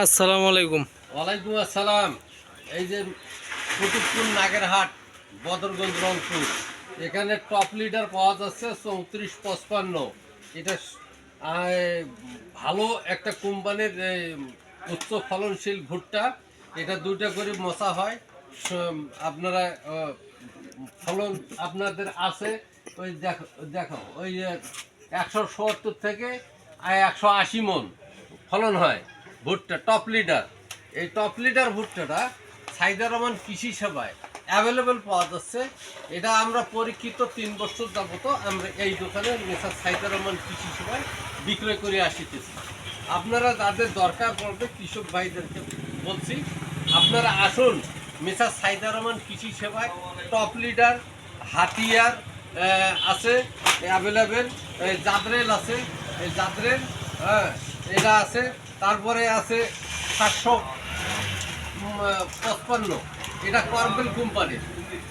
আসসালামু আলাইকুম। ওয়ালাইকুম আসসালাম। এই যে কুতুবপুর নাগেরহাট, বদরগঞ্জ, রংপুর। এখানে টপ লিডার পাওয়া যাচ্ছে চৌত্রিশ পঁচপান্ন। এটা ভালো একটা কোম্পানির উচ্চ ফলনশীল ভুট্টা। এটা দুইটা করে মশা হয়। আপনারা ফলন আপনাদের আছে। ওই দেখো দেখো, ওই একশো সত্তর থেকে একশো আশি মন ফলন হয়। ভুট্টা টপ লিডার এই টপ লিডার ভুট্টাটা সাইদার রহমান কৃষি সেবায় অ্যাভেলেবেল পাওয়া যাচ্ছে। এটা আমরা পরীক্ষিত তিন বছর যাবত আমরা এই দোকানে মেসার সাইদার রহমান কৃষি সেবায় বিক্রয় করে আসিতেছি। আপনারা যাদের দরকার পড়বে কৃষক ভাইদেরকে বলছি, আপনারা আসুন মেসার সাইদার রহমান কৃষি সেবায় টপ লিডার হাতিয়ার আছে অ্যাভেলেবেল জাদরেল আছে, এই জাদরেল হ্যাঁ এটা আছে, তারপরে আছে সাতশো পঁচপান্ন। এটা কর্বেল কোম্পানি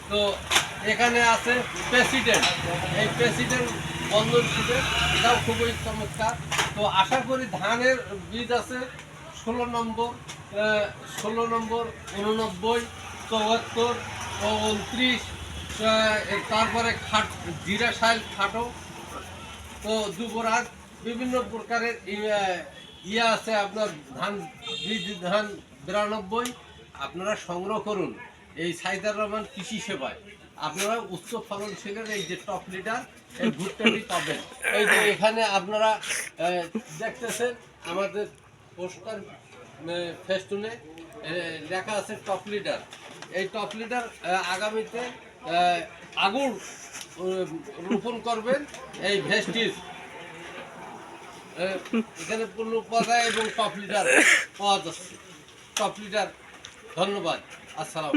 তো এখানে আছে প্রেসিডেন্ট এই প্রেসিডেন্ট বন্ধন সিডেন্ট এটাও খুবই চমৎকার। তো আশা করি ধানের বীজ আছে ষোলো নম্বর ষোলো নম্বর, উননব্বই, চুয়াত্তর ও উনত্রিশ তারপরে খাট, জিরা সাইল খাটো। তো যুবরাজ বিভিন্ন প্রকারের ইয়ে আছে আপনার ধান বীজ ধান বিরানব্বই। আপনারা সংগ্রহ করুন। এই সাইদার রহমান কৃষি সেবায়। আপনারা উচ্চ ফলনশীলের এই যে টপ লিডার এই ভুট্টাটি পাবেন। এই যে এখানে আপনারা দেখতেছেন আমাদের পোস্টার ফেস্টুনে লেখা আছে টপ লিডার এই টপ লিডার আগামীতে আগুন রোপণ করবেন। এই ভেস্টিজ এখানে পূর্ণ পাতা এবং টপ লিটার পাওয়া যাচ্ছে। লিটার ধন্যবাদ। আসসালাম